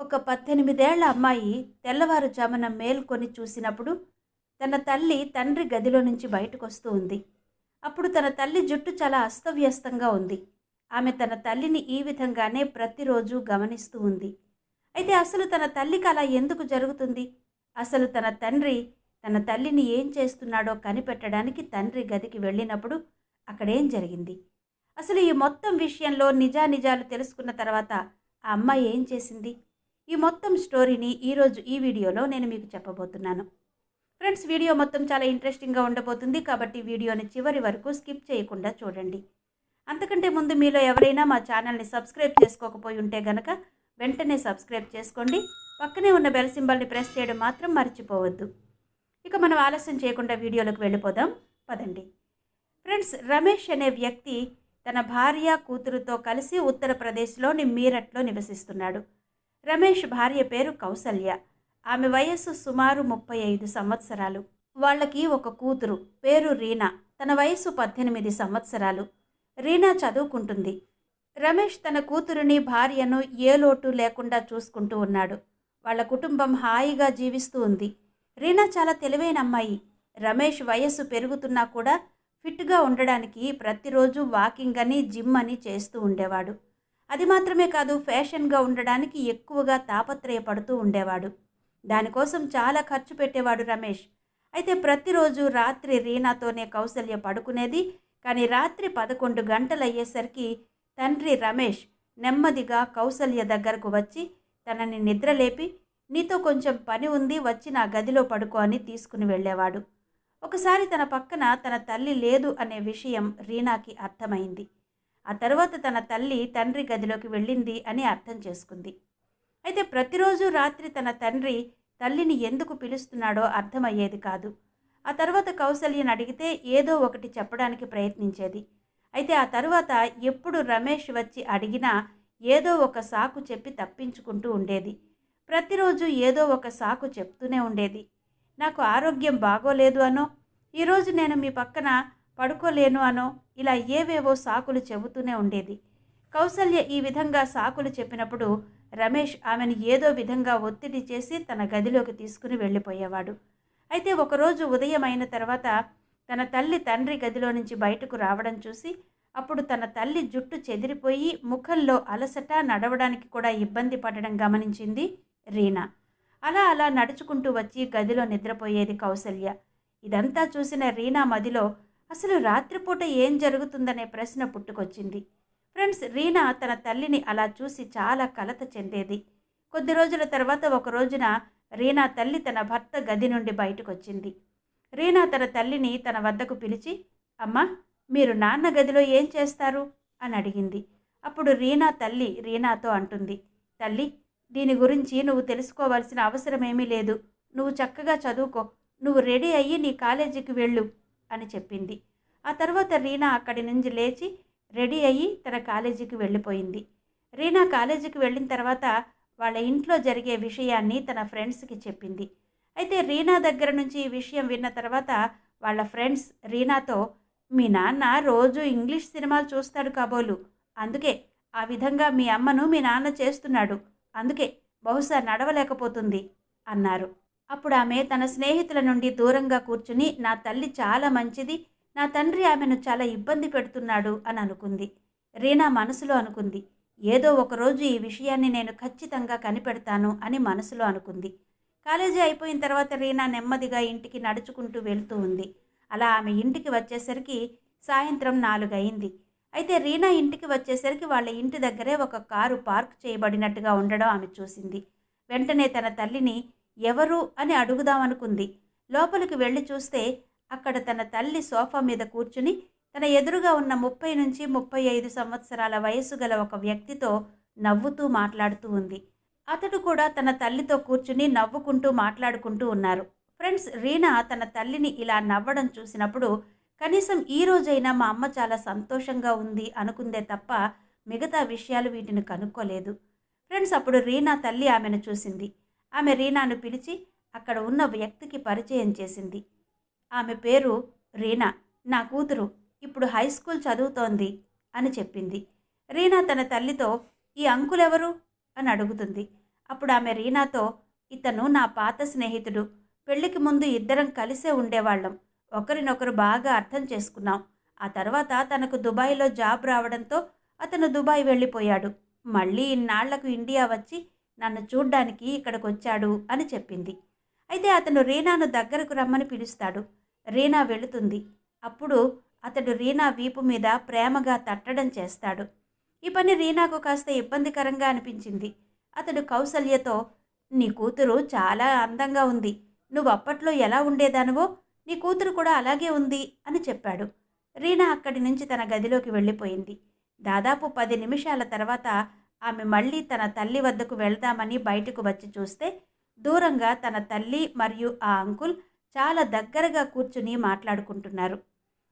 ఒక పద్దెనిమిదేళ్ళ అమ్మాయి తెల్లవారుజామున మేల్కొని చూసినప్పుడు తన తల్లి తండ్రి గదిలో నుంచి బయటకు వస్తూ ఉంది. అప్పుడు తన తల్లి జుట్టు చాలా అస్తవ్యస్తంగా ఉంది. ఆమె తన తల్లిని ఈ విధంగానే ప్రతిరోజు గమనిస్తూ ఉంది. అయితే అసలు తన తల్లికి అలా ఎందుకు జరుగుతుంది? అసలు తన తండ్రి తన తల్లిని ఏం చేస్తున్నాడో కనిపెట్టడానికి తండ్రి గదికి వెళ్ళినప్పుడు అక్కడేం జరిగింది? అసలు ఈ మొత్తం విషయంలో నిజానిజాలు తెలుసుకున్న తర్వాత ఆ అమ్మాయి ఏం చేసింది? ఈ మొత్తం స్టోరీని ఈరోజు ఈ వీడియోలో నేను మీకు చెప్పబోతున్నాను. ఫ్రెండ్స్ వీడియో మొత్తం చాలా ఇంట్రెస్టింగ్గా ఉండబోతుంది కాబట్టి వీడియోని చివరి వరకు స్కిప్ చేయకుండా చూడండి. అంతకంటే ముందు మీలో ఎవరైనా మా ఛానల్ని సబ్స్క్రైబ్ చేసుకోకపోయి ఉంటే గనక వెంటనే సబ్స్క్రైబ్ చేసుకోండి. పక్కనే ఉన్న బెల్ సింబల్ని ప్రెస్ చేయడం మాత్రం మర్చిపోవద్దు. ఇక మనం ఆలస్యం చేయకుండా వీడియోలోకి వెళ్ళిపోదాం. పదండి. ఫ్రెండ్స్ రమేష్ అనే వ్యక్తి తన భార్య కూతురుతో కలిసి ఉత్తరప్రదేశ్లోని మీరట్లో నివసిస్తున్నాడు. రమేష్ భార్య పేరు కౌసల్య. ఆమె వయస్సు సుమారు ముప్పై ఐదు సంవత్సరాలు. వాళ్ళకి ఒక కూతురు పేరు రీనా. తన వయస్సు పద్దెనిమిది సంవత్సరాలు. రీనా చదువుకుంటుంది. రమేష్ తన కూతురుని భార్యను ఏ లోటు లేకుండా చూసుకుంటూ ఉన్నాడు. వాళ్ళ కుటుంబం హాయిగా జీవిస్తూ ఉంది. రీనా చాలా తెలివైన అమ్మాయి. రమేష్ వయస్సు పెరుగుతున్నా కూడా ఫిట్గా ఉండడానికి ప్రతిరోజు వాకింగ్ అని జిమ్ అని చేస్తూ ఉండేవాడు. అది మాత్రమే కాదు ఫ్యాషన్గా ఉండడానికి ఎక్కువగా తాపత్రయపడుతూ ఉండేవాడు. దానికోసం చాలా ఖర్చు పెట్టేవాడు రమేష్. అయితే ప్రతిరోజు రాత్రి రీనాతోనే కౌసల్య పడుకునేది కానీ రాత్రి పదకొండు గంటలు అయ్యేసరికి తండ్రి రమేష్ నెమ్మదిగా కౌసల్య దగ్గరకు వచ్చి తనని నిద్రలేపి నీతో కొంచెం పని ఉంది వచ్చి నా గదిలో పడుకో అని తీసుకుని వెళ్ళేవాడు. ఒకసారి తన పక్కన తన తల్లి లేదు అనే విషయం రీనాకి అర్థమైంది. ఆ తర్వాత తన తల్లి తండ్రి గదిలోకి వెళ్ళింది అని అర్థం చేసుకుంది. అయితే ప్రతిరోజు రాత్రి తన తండ్రి తల్లిని ఎందుకు పిలుస్తున్నాడో అర్థమయ్యేది కాదు. ఆ తర్వాత కౌసల్యను అడిగితే ఏదో ఒకటి చెప్పడానికి ప్రయత్నించేది. అయితే ఆ తర్వాత ఎప్పుడు రమేష్ వచ్చి అడిగినా ఏదో ఒక సాకు చెప్పి తప్పించుకుంటూ ఉండేది. ప్రతిరోజు ఏదో ఒక సాకు చెప్తూనే ఉండేది. నాకు ఆరోగ్యం బాగోలేదు అనో ఈరోజు నేను మీ పక్కన పడుకోలేను అనో ఇలా ఏవేవో సాకులు చెబుతూనే ఉండేది. కౌసల్య ఈ విధంగా సాకులు చెప్పినప్పుడు రమేష్ ఆమెను ఏదో విధంగా ఒత్తిడి చేసి తన గదిలోకి తీసుకుని వెళ్ళిపోయేవాడు. అయితే ఒకరోజు ఉదయం అయిన తర్వాత తన తల్లి తండ్రి గదిలో నుంచి బయటకు రావడం చూసి అప్పుడు తన తల్లి జుట్టు చెదిరిపోయి ముఖంలో అలసట నడవడానికి కూడా ఇబ్బంది పడడం గమనించింది రీనా. అలా అలా నడుచుకుంటూ వచ్చి గదిలో నిద్రపోయేది కౌసల్య. ఇదంతా చూసిన రీనా మదిలో అసలు రాత్రిపూట ఏం జరుగుతుందనే ప్రశ్న పుట్టుకొచ్చింది. ఫ్రెండ్స్ రీనా తన తల్లిని అలా చూసి చాలా కలత చెందేది. కొద్ది రోజుల తర్వాత ఒక రోజున రీనా తల్లి తన భర్త గది నుండి బయటకు వచ్చింది రీనా తన తల్లిని తన వద్దకు పిలిచి అమ్మా మీరు నాన్న గదిలో ఏం చేస్తారు? అని అడిగింది. అప్పుడు రీనా తల్లి రీనాతో అంటుంది తల్లి దీని గురించి నువ్వు తెలుసుకోవాల్సిన అవసరమేమీ లేదు. నువ్వు చక్కగా చదువుకో. నువ్వు రెడీ అయ్యి నీ కాలేజీకి వెళ్ళు. అని చెప్పింది. ఆ తర్వాత రీనా అక్కడి నుంచి లేచి రెడీ అయ్యి తన కాలేజీకి వెళ్ళిపోయింది. రీనా కాలేజీకి వెళ్ళిన తర్వాత వాళ్ళ ఇంట్లో జరిగే విషయాన్ని తన ఫ్రెండ్స్కి చెప్పింది. అయితే రీనా దగ్గర నుంచి ఈ విషయం విన్న తర్వాత వాళ్ళ ఫ్రెండ్స్ రీనాతో మీ నాన్న రోజు ఇంగ్లీష్ సినిమాలు చూస్తాడు కాబోలు. అందుకే ఆ విధంగా మీ అమ్మను మీ నాన్న చేస్తున్నాడు. అందుకే బహుశా నడవలేకపోతుంది అన్నారు. అప్పుడు ఆమె తన స్నేహితుల నుండి దూరంగా కూర్చుని నా తల్లి చాలా మంచిది నా తండ్రి ఆమెను చాలా ఇబ్బంది పెడుతున్నాడు అని అనుకుంది. రీనా మనసులో అనుకుంది ఏదో ఒకరోజు ఈ విషయాన్ని నేను ఖచ్చితంగా కనిపెడతాను అని మనసులో అనుకుంది. కాలేజీ అయిపోయిన తర్వాత రీనా నెమ్మదిగా ఇంటికి నడుచుకుంటూ వెళ్తూ ఉంది. అలా ఆమె ఇంటికి వచ్చేసరికి సాయంత్రం నాలుగయింది. అయితే రీనా ఇంటికి వచ్చేసరికి వాళ్ళ ఇంటి దగ్గరే ఒక కారు పార్క్ చేయబడినట్టుగా ఉండడం ఆమె చూసింది. వెంటనే తన తల్లిని ఎవరు అని అడుగుదామనుకుంది. లోపలికి వెళ్ళి చూస్తే అక్కడ తన తల్లి సోఫా మీద కూర్చుని తన ఎదురుగా ఉన్న ముప్పై నుంచి ముప్పై ఐదు సంవత్సరాల వయసు గల ఒక వ్యక్తితో నవ్వుతూ మాట్లాడుతూ ఉంది. అతడు కూడా తన తల్లితో కూర్చుని నవ్వుకుంటూ మాట్లాడుకుంటూ ఉన్నారు. ఫ్రెండ్స్ రీనా తన తల్లిని ఇలా నవ్వడం చూసినప్పుడు కనీసం ఈ రోజైనా మా అమ్మ చాలా సంతోషంగా ఉంది అనుకుందే తప్ప మిగతా విషయాలు వీటిని కనుక్కోలేదు. ఫ్రెండ్స్ అప్పుడు రీనా తల్లి ఆమెను చూసింది. ఆమె రీనాను పిలిచి అక్కడ ఉన్న వ్యక్తికి పరిచయం చేసింది. ఆమె పేరు రీనా. నా కూతురు ఇప్పుడు హై స్కూల్ చదువుతోంది అని చెప్పింది. రీనా తన తల్లితో ఈ అంకులెవరు? అని అడుగుతుంది. అప్పుడు ఆమె రీనాతో ఇతను నా పాత స్నేహితుడు. పెళ్ళికి ముందు ఇద్దరం కలిసే ఉండేవాళ్ళం. ఒకరినొకరు బాగా అర్థం చేసుకున్నాం. ఆ తర్వాత తనకు దుబాయ్లో జాబ్ రావడంతో అతను దుబాయ్ వెళ్ళిపోయాడు. మళ్ళీ ఇన్నాళ్ళకు ఇండియా వచ్చి నన్ను చూడ్డానికి ఇక్కడికి వచ్చాడు అని చెప్పింది. అయితే అతను రీనాను దగ్గరకు రమ్మని పిలుస్తాడు. రీనా వెళుతుంది. అప్పుడు అతడు రీనా వీపు మీద ప్రేమగా తట్టడం చేస్తాడు. ఈ పని రీనాకు కాస్త ఇబ్బందికరంగా అనిపించింది. అతడు కౌసల్యతో నీ కూతురు చాలా అందంగా ఉంది. నువ్వు అప్పట్లో ఎలా ఉండేదానివో నీ కూతురు కూడా అలాగే ఉంది అని చెప్పాడు. రీనా అక్కడి నుంచి తన గదిలోకి వెళ్ళిపోయింది. దాదాపు పది నిమిషాల తర్వాత ఆమె మళ్ళీ తన తల్లి వద్దకు వెళ్దామని బయటకు వచ్చి చూస్తే దూరంగా తన తల్లి మరియు ఆ అంకుల్ చాలా దగ్గరగా కూర్చుని మాట్లాడుకుంటున్నారు.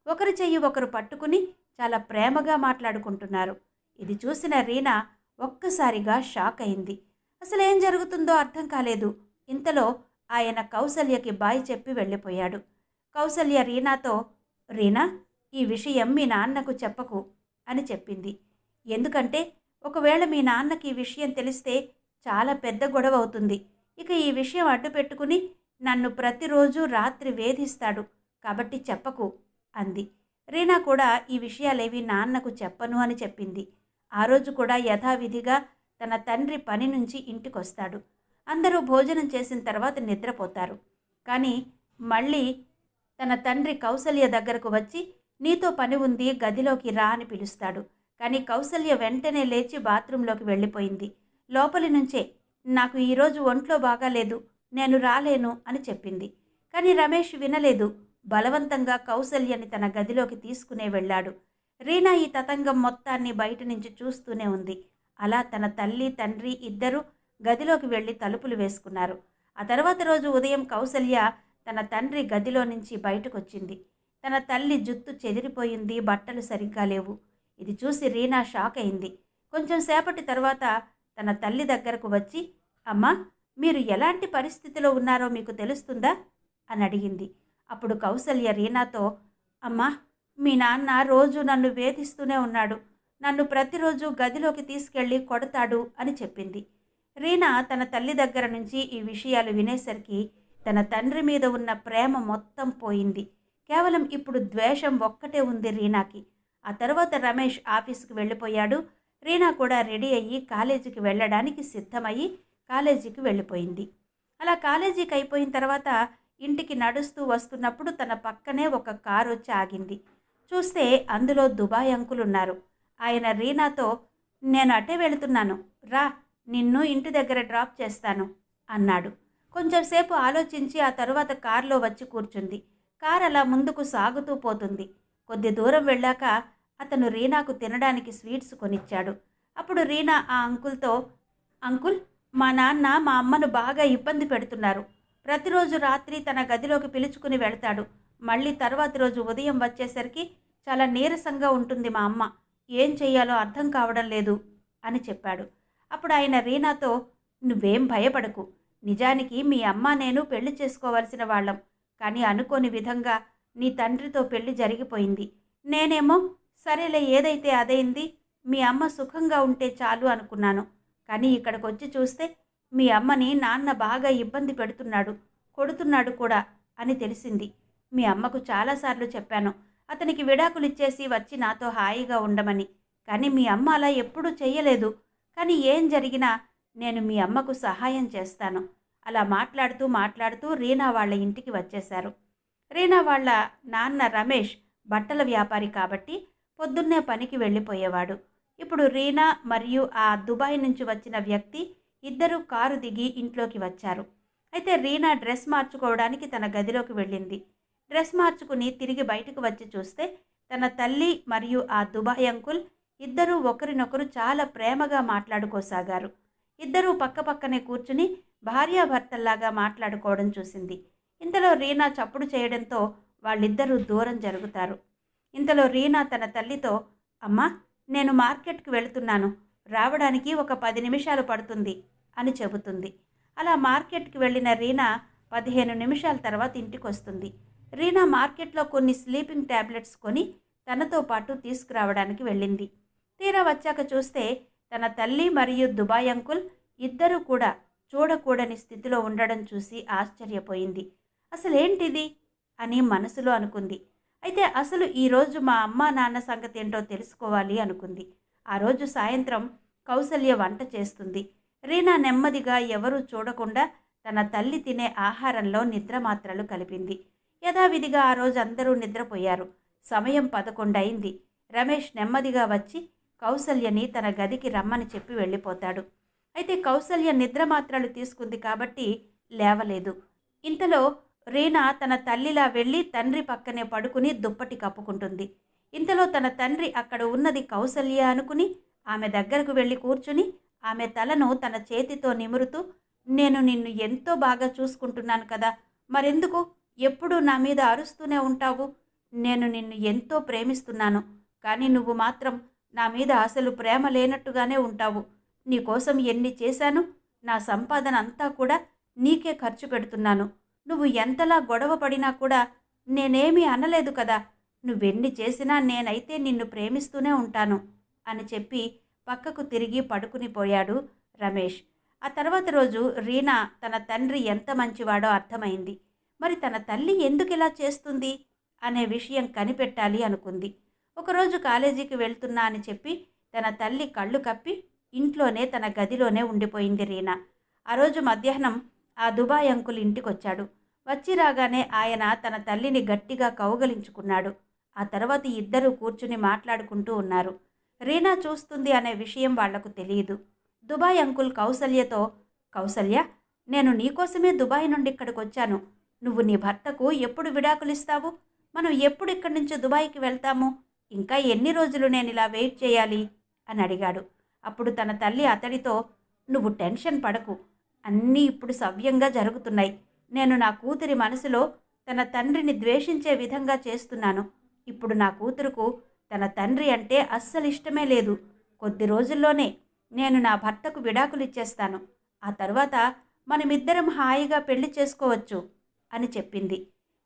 ఒకరి చెయ్యి ఒకరు పట్టుకుని చాలా ప్రేమగా మాట్లాడుకుంటున్నారు. ఇది చూసిన రీనా ఒక్కసారిగా షాక్ అయింది. అసలు ఏం జరుగుతుందో అర్థం కాలేదు. ఇంతలో ఆయన కౌసల్యకి బాయ్ చెప్పి వెళ్ళిపోయాడు. కౌసల్య రీనాతో రీనా ఈ విషయం మీ నాన్నకు చెప్పకు అని చెప్పింది. ఎందుకంటే ఒకవేళ మీ నాన్నకి ఈ విషయం తెలిస్తే చాలా పెద్ద గొడవ అవుతుంది. ఇక ఈ విషయం అడ్డు పెట్టుకుని నన్ను ప్రతిరోజు రాత్రి వేధిస్తాడు. కాబట్టి చెప్పకు అంది. రీనా కూడా ఈ విషయాలేవి నాన్నకు చెప్పను అని చెప్పింది. ఆ రోజు కూడా యథావిధిగా తన తండ్రి పని నుంచి ఇంటికొస్తాడు. అందరూ భోజనం చేసిన తర్వాత నిద్రపోతారు. కానీ మళ్ళీ తన తండ్రి కౌసల్య దగ్గరకు వచ్చి నీతో పని ఉంది గదిలోకి రా అని పిలుస్తాడు. కానీ కౌసల్య వెంటనే లేచి బాత్రూంలోకి వెళ్ళిపోయింది. లోపలి నుంచే నాకు ఈరోజు ఒంట్లో బాగాలేదు నేను రాలేను అని చెప్పింది. కానీ రమేష్ వినలేదు. బలవంతంగా కౌసల్యని తన గదిలోకి తీసుకునే వెళ్ళాడు. రీనా ఈ తతంగం మొత్తాన్ని బయట నుంచి చూస్తూనే ఉంది. అలా తన తల్లి తండ్రి ఇద్దరూ గదిలోకి వెళ్ళి తలుపులు వేసుకున్నారు. ఆ తర్వాత రోజు ఉదయం కౌసల్య తన తండ్రి గదిలో నుంచి బయటకొచ్చింది. తన తల్లి జుత్తు చెదిరిపోయింది బట్టలు సరిగ్గా లేవు. ఇది చూసి రీనా షాక్ అయింది. కొంచెం సేపటి తర్వాత తన తల్లి దగ్గరకు వచ్చి అమ్మా మీరు ఎలాంటి పరిస్థితిలో ఉన్నారో మీకు తెలుస్తుందా? అని అడిగింది. అప్పుడు కౌసల్య రీనాతో అమ్మా మీ నాన్న రోజు నన్ను వేధిస్తూనే ఉన్నాడు. నన్ను ప్రతిరోజు గదిలోకి తీసుకెళ్ళి కొడతాడు అని చెప్పింది. రీనా తన తల్లి దగ్గర నుంచి ఈ విషయాలు వినేసరికి తన తండ్రి మీద ఉన్న ప్రేమ మొత్తం పోయింది. కేవలం ఇప్పుడు ద్వేషం ఒక్కటే ఉంది రీనాకి. ఆ తర్వాత రమేష్ ఆఫీస్కి వెళ్ళిపోయాడు. రీనా కూడా రెడీ అయ్యి కాలేజీకి వెళ్ళడానికి సిద్ధమయ్యి కాలేజీకి వెళ్ళిపోయింది. అలా కాలేజీకి అయిపోయిన తర్వాత ఇంటికి నడుస్తూ వస్తున్నప్పుడు తన పక్కనే ఒక కారు వచ్చి ఆగింది. చూస్తే అందులో దుబాయ్ అంకుల్ ఉన్నారు ఆయన రీనాతో నేను అటే వెళుతున్నాను. రా నిన్ను ఇంటి దగ్గర డ్రాప్ చేస్తాను అన్నాడు. కొంచెంసేపు ఆలోచించి ఆ తరువాత కారులో వచ్చి కూర్చుంది. కార్ అలా ముందుకు సాగుతూ పోతుంది. కొద్ది దూరం వెళ్ళాక అతను రీనాకు తినడానికి స్వీట్స్ కొనిచ్చాడు. అప్పుడు రీనా ఆ అంకుల్తో అంకుల్ మా నాన్న మా అమ్మను బాగా ఇబ్బంది పెడుతున్నారు. ప్రతిరోజు రాత్రి తన గదిలోకి పిలుచుకుని వెళ్తాడు. మళ్ళీ తర్వాతి రోజు ఉదయం వచ్చేసరికి చాలా నీరసంగా ఉంటుంది మా అమ్మ. ఏం చెయ్యాలో అర్థం కావడం లేదు అని చెప్పాడు. అప్పుడు ఆయన రీనాతో నువ్వేం భయపడకు. నిజానికి మీ అమ్మ నేను పెళ్ళి చేసుకోవలసిన వాళ్ళం. కానీ అనుకోని విధంగా నీ తండ్రితో పెళ్ళి జరిగిపోయింది. నేనేమో సరేలే ఏదైతే అదైంది మీ అమ్మ సుఖంగా ఉంటే చాలు అనుకున్నాను. కానీ ఇక్కడికి వచ్చి చూస్తే మీ అమ్మని నాన్న బాగా ఇబ్బంది పెడుతున్నాడు కొడుతున్నాడు కూడా అని తెలిసింది. మీ అమ్మకు చాలాసార్లు చెప్పాను అతనికి విడాకులు ఇచ్చేసి వచ్చి నాతో హాయిగా ఉండమని. కానీ మీ అమ్మ అలా ఎప్పుడూ చెయ్యలేదు. కానీ ఏం జరిగినా నేను మీ అమ్మకు సహాయం చేస్తాను. అలా మాట్లాడుతూ మాట్లాడుతూ రీనా వాళ్ళ ఇంటికి వచ్చేశారు. రీనా వాళ్ళ నాన్న రమేష్ బట్టల వ్యాపారి కాబట్టి పొద్దున్నే పనికి వెళ్ళిపోయేవాడు. ఇప్పుడు రీనా మరియు ఆ దుబాయ్ నుంచి వచ్చిన వ్యక్తి ఇద్దరు కారు దిగి ఇంట్లోకి వచ్చారు. అయితే రీనా డ్రెస్ మార్చుకోవడానికి తన గదిలోకి వెళ్ళింది. డ్రెస్ మార్చుకుని తిరిగి బయటకు వచ్చి చూస్తే తన తల్లి మరియు ఆ దుబాయ్ అంకుల్ ఇద్దరూ ఒకరినొకరు చాలా ప్రేమగా మాట్లాడుకోసాగారు. ఇద్దరూ పక్కపక్కనే కూర్చుని భార్యాభర్తల్లాగా మాట్లాడుకోవడం చూసింది. ఇంతలో రీనా చప్పుడు చేయడంతో వాళ్ళిద్దరూ దూరం జరుగుతారు. ఇంతలో రీనా తన తల్లితో అమ్మా నేను మార్కెట్కి వెళుతున్నాను. రావడానికి ఒక పది నిమిషాలు పడుతుంది అని చెబుతుంది. అలా మార్కెట్కి వెళ్ళిన రీనా పదిహేను నిమిషాల తర్వాత ఇంటికి వస్తుంది రీనా మార్కెట్లో కొన్ని స్లీపింగ్ ట్యాబ్లెట్స్ కొని తనతో పాటు తీసుకురావడానికి వెళ్ళింది. తీరా వచ్చాక చూస్తే తన తల్లి మరియు దుబాయ్ అంకుల్ ఇద్దరూ కూడా చూడకూడని స్థితిలో ఉండడం చూసి ఆశ్చర్యపోయింది. అసలేంటిది? అని మనసులో అనుకుంది. అయితే అసలు ఈరోజు మా అమ్మ నాన్న సంగతి ఏంటో తెలుసుకోవాలి అనుకుంది. ఆ రోజు సాయంత్రం కౌసల్య వంట చేస్తుంది. రీనా నెమ్మదిగా ఎవరూ చూడకుండా తన తల్లి తినే ఆహారంలో నిద్ర మాత్రలు కలిపింది. యథావిధిగా ఆ రోజు అందరూ నిద్రపోయారు. సమయం పదకొండు అయింది రమేష్ నెమ్మదిగా వచ్చి కౌసల్యని తన గదికి రమ్మని చెప్పి వెళ్ళిపోతాడు. అయితే కౌసల్య నిద్ర మాత్రలు తీసుకుంది కాబట్టి లేవలేదు. ఇంతలో రీనా తన తల్లిలా వెళ్ళి తండ్రి పక్కనే పడుకుని దుప్పటి కప్పుకుంటుంది. ఇంతలో తన తండ్రి అక్కడ ఉన్నది కౌసల్య అనుకుని ఆమె దగ్గరకు వెళ్ళి కూర్చుని ఆమె తలను తన చేతితో నిమురుతూ నేను నిన్ను ఎంతో బాగా చూసుకుంటున్నాను కదా మరెందుకు? ఎప్పుడూ నా మీద అరుస్తూనే ఉంటావు. నేను నిన్ను ఎంతో ప్రేమిస్తున్నాను కానీ నువ్వు మాత్రం నా మీద అసలు ప్రేమ లేనట్టుగానే ఉంటావు. నీకోసం ఎన్ని చేశాను నా సంపాదన అంతా కూడా నీకే ఖర్చు పెడుతున్నాను. నువ్వు ఎంతలా గొడవ పడినా కూడా నేనేమీ అనలేదు కదా. నువ్వెన్ని చేసినా నేనైతే నిన్ను ప్రేమిస్తూనే ఉంటాను అని చెప్పి పక్కకు తిరిగి పడుకుని పోయాడు రమేష్. ఆ తర్వాత రోజు రీనా తన తండ్రి ఎంత మంచివాడో అర్థమైంది. మరి తన తల్లి ఎందుకు ఇలా చేస్తుంది అనే విషయం కనిపెట్టాలి అనుకుంది. ఒకరోజు కాలేజీకి వెళ్తున్నా అని చెప్పి తన తల్లి కళ్ళు కప్పి ఇంట్లోనే తన గదిలోనే ఉండిపోయింది రీనా. ఆ రోజు మధ్యాహ్నం ఆ దుబాయ్ అంకుల్ ఇంటికొచ్చాడు. వచ్చి రాగానే ఆయన తన తల్లిని గట్టిగా కౌగలించుకున్నాడు. ఆ తర్వాత ఇద్దరూ కూర్చుని మాట్లాడుకుంటూ ఉన్నారు. రీనా చూస్తుంది అనే విషయం వాళ్ళకు తెలియదు దుబాయ్ అంకుల్ కౌసల్యతో కౌసల్య నేను నీకోసమే దుబాయ్ నుండి ఇక్కడికి వచ్చాను నువ్వు నీ భర్తకు ఎప్పుడు విడాకులు ఇస్తావు? మనం ఎప్పుడు ఇక్కడి నుంచి దుబాయ్కి వెళ్తాము? ఇంకా ఎన్ని రోజులు నేను ఇలా వెయిట్ చేయాలి? అని అడిగాడు. అప్పుడు తన తల్లి అతడితో నువ్వు టెన్షన్ పడకు. అన్నీ ఇప్పుడు సవ్యంగా జరుగుతున్నాయి. నేను నా కూతురి మనసులో తన తండ్రిని ద్వేషించే విధంగా చేస్తున్నాను. ఇప్పుడు నా కూతురుకు తన తండ్రి అంటే అస్సలు ఇష్టమే లేదు. కొద్ది రోజుల్లోనే నేను నా భర్తకు విడాకులు ఇచ్చేస్తాను. ఆ తర్వాత మనమిద్దరం హాయిగా పెళ్ళి చేసుకోవచ్చు అని చెప్పింది.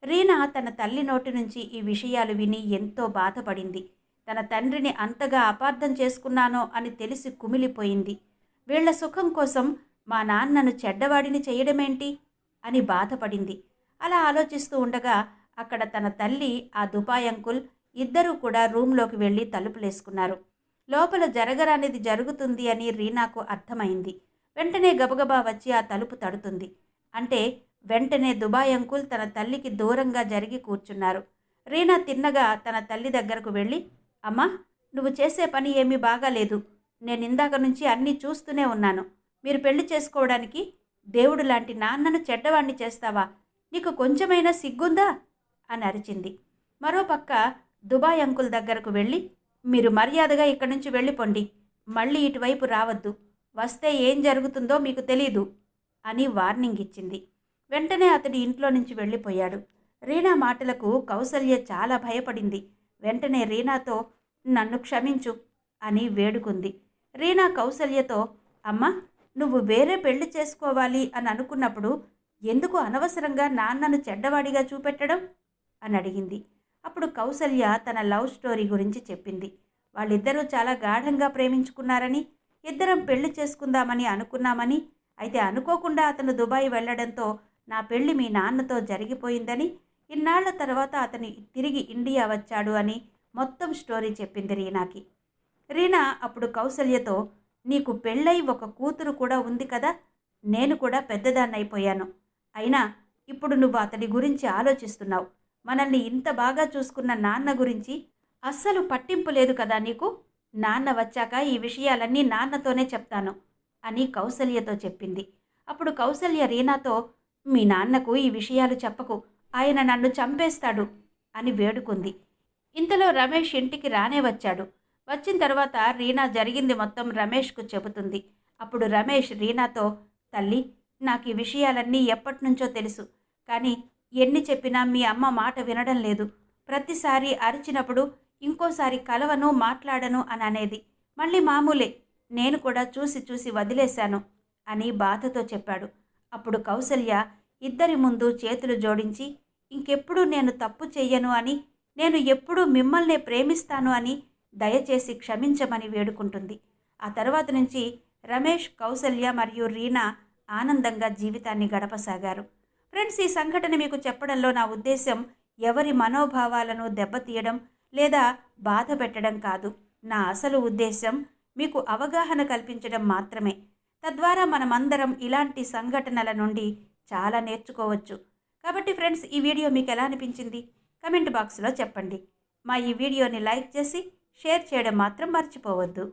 రీనా తన తల్లి నోటి నుంచి ఈ విషయాలు విని ఎంతో బాధపడింది. తన తండ్రిని అంతగా అపార్థం చేసుకున్నానో అని తెలిసి కుమిలిపోయింది. వీళ్ళ సుఖం కోసం మా నాన్నను చెడ్డవాడిని చేయడమేంటి? అని బాధపడింది. అలా ఆలోచిస్తూ ఉండగా అక్కడ తన తల్లి ఆ దుబాయ్ అంకుల్ ఇద్దరూ కూడా రూమ్లోకి వెళ్ళి తలుపులేసుకున్నారు. లోపల జరగరానిది జరుగుతుంది అని రీనాకు అర్థమైంది. వెంటనే గబగబా వచ్చి ఆ తలుపు తడుతుంది. అంటే వెంటనే దుబాయ్ అంకుల్ తన తల్లికి దూరంగా జరిగి కూర్చున్నారు. రీనా తిన్నగా తన తల్లి దగ్గరకు వెళ్ళి అమ్మా నువ్వు చేసే పని ఏమీ బాగాలేదు. నేను ఇందాక నుంచి అన్నీ చూస్తూనే ఉన్నాను. మీరు పెళ్ళి చేసుకోవడానికి దేవుడు లాంటి నాన్నను చెడ్డవాణ్ణి చేస్తావా? నీకు కొంచెమైనా సిగ్గుందా? అని అరిచింది. మరోపక్క దుబాయ్ అంకుల్ దగ్గరకు వెళ్ళి మీరు మర్యాదగా ఇక్కడి నుంచి వెళ్ళిపోండి. మళ్ళీ ఇటువైపు రావద్దు. వస్తే ఏం జరుగుతుందో మీకు తెలీదు అని వార్నింగ్ ఇచ్చింది. వెంటనే అతడి ఇంట్లో నుంచి వెళ్ళిపోయాడు. రీనా మాటలకు కౌసల్య చాలా భయపడింది. వెంటనే రీనాతో నన్ను క్షమించు అని వేడుకుంది. రీనా కౌసల్యతో అమ్మా నువ్వు వేరే పెళ్ళి చేసుకోవాలి అని అనుకున్నప్పుడు ఎందుకు అనవసరంగా నాన్నను చెడ్డవాడిగా చూపెట్టడం? అని అడిగింది. అప్పుడు కౌసల్య తన లవ్ స్టోరీ గురించి చెప్పింది. వాళ్ళిద్దరూ చాలా గాఢంగా ప్రేమించుకున్నారని ఇద్దరం పెళ్ళి చేసుకుందామని అనుకున్నామని అయితే అనుకోకుండా అతను దుబాయ్ వెళ్ళడంతో నా పెళ్ళి మీ నాన్నతో జరిగిపోయిందని ఇన్నాళ్ళ తర్వాత అతని తిరిగి ఇండియా వచ్చాడు అని మొత్తం స్టోరీ చెప్పింది రీనాకి. రీనా అప్పుడు కౌసల్యతో నీకు పెళ్ళై ఒక కూతురు కూడా ఉంది కదా నేను కూడా పెద్దదాన్నైపోయాను అయినా ఇప్పుడు నువ్వు అతడి గురించి ఆలోచిస్తున్నావు. మనల్ని ఇంత బాగా చూసుకున్న నాన్న గురించి అస్సలు పట్టింపు లేదు కదా నీకు? నాన్న వచ్చాక ఈ విషయాలన్నీ నాన్నతోనే చెప్తాను అని కౌసల్యతో చెప్పింది. అప్పుడు కౌసల్య రీనాతో మీ నాన్నకు ఈ విషయాలు చెప్పకు ఆయన నన్ను చంపేస్తాడు అని వేడుకుంది. ఇంతలో రమేష్ ఇంటికి రానే వచ్చాడు. వచ్చిన తర్వాత రీనా జరిగింది మొత్తం రమేష్కు చెబుతుంది. అప్పుడు రమేష్ రీనాతో తల్లి నాకు ఈ విషయాలన్నీ ఎప్పటి నుంచో తెలుసు కానీ ఎన్ని చెప్పినా మీ అమ్మ మాట వినడం లేదు. ప్రతిసారి అరిచినప్పుడు ఇంకోసారి కలవను మాట్లాడను అని అనేది. మళ్ళీ మామూలే నేను కూడా చూసి చూసి వదిలేశాను అని బాధతో చెప్పాడు. అప్పుడు కౌసల్య ఇద్దరి ముందు చేతులు జోడించి ఇంకెప్పుడు నేను తప్పు చెయ్యను అని నేను ఎప్పుడూ మిమ్మల్నే ప్రేమిస్తాను అని దయచేసి క్షమించమని వేడుకుంటుంది. ఆ తర్వాత నుంచి రమేష్ కౌసల్య మరియు రీనా ఆనందంగా జీవితాన్ని గడపసాగారు. ఫ్రెండ్స్ ఈ సంఘటన మీకు చెప్పడంలో నా ఉద్దేశం ఎవరి మనోభావాలను దెబ్బతీయడం లేదా బాధ పెట్టడం కాదు. నా అసలు ఉద్దేశం మీకు అవగాహన కల్పించడం మాత్రమే. తద్వారా మనమందరం ఇలాంటి సంఘటనల నుండి చాలా నేర్చుకోవచ్చు. కాబట్టి ఫ్రెండ్స్ ఈ వీడియో మీకు ఎలా అనిపించింది? కమెంట్ బాక్స్లో చెప్పండి. మా ఈ వీడియోని లైక్ చేసి షేర్ చేయడం మాత్రం మర్చిపోవద్దు.